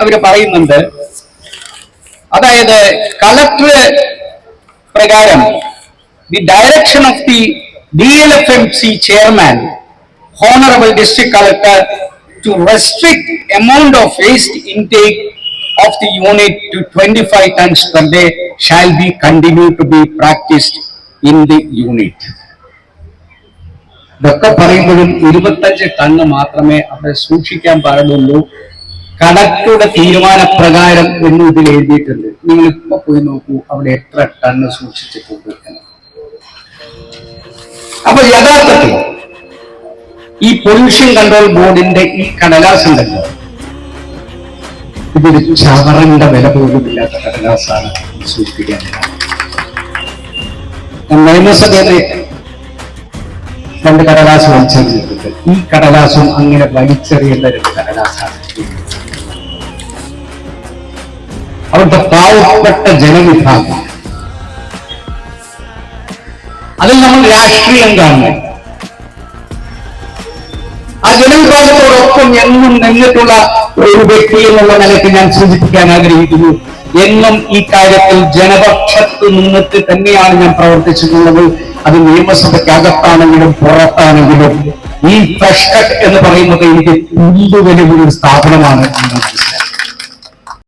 അവർ പറയുന്നുണ്ട് അതായത് കളക്ടർ പ്രകാരം the direction of the D L F M C chairman honourable district collector to restrict amount of waste intake of the unit to 25 tons per day shall be continued to be practiced in the unit. ഇതൊക്കെ പറയുമ്പോഴും ഇരുപത്തഞ്ച് ton മാത്രമേ അവിടെ സൂക്ഷിക്കാൻ പാടുള്ളൂ കണക്കുടെ തീരുമാനപ്രകാരം എന്ന് ഇതിൽ എഴുതിയിട്ടുണ്ട്. നിങ്ങൾ ഇപ്പൊ പോയി നോക്കൂ അവിടെ എത്ര ടണ്ണ് സൂക്ഷിച്ചിട്ടുണ്ട് അപ്പൊ യഥാർത്ഥത്തിൽ ഈ പൊല്യൂഷൻ കൺട്രോൾ ബോർഡിന്റെ ഈ കടലാസ് ഉണ്ടല്ലോ. ഇതൊരു ചവറിന്റെ വില പോലും ഇല്ലാത്ത കടലാസാണ് സൂചിപ്പിക്കാൻ ഞാൻ നിയമസഭയിൽ രണ്ട് കടലാസ് വലിച്ചെറിഞ്ഞിട്ടുണ്ട്. ഈ കടലാസും അങ്ങനെ വലിച്ചെറിയേണ്ട ഒരു കടലാസാണ്. അവിടുത്തെ പാവപ്പെട്ട ജനവിഭാഗം. അതിൽ നമ്മൾ രാഷ്ട്രീയം കാണുന്നു ആ ജനവിഭാഗത്തോടൊപ്പം എന്നും നിന്നിട്ടുള്ള ഒരു വ്യക്തി എന്നുള്ള നിലയ്ക്ക് ഞാൻ സൂചിപ്പിക്കാൻ ആഗ്രഹിക്കുന്നു. എന്നും ഈ കാര്യത്തിൽ ജനപക്ഷത്ത് നിന്നിട്ട് തന്നെയാണ് ഞാൻ പ്രവർത്തിച്ചിട്ടുള്ളത്. അത് നിയമസഭയ്ക്കകത്താണെങ്കിലും പുറത്താണെങ്കിലും ഈ ഫ്രഷ്കട്ട് എന്ന് പറയുന്നത് എനിക്ക് ഒരു സ്ഥാപനമാണ്. എന്ന്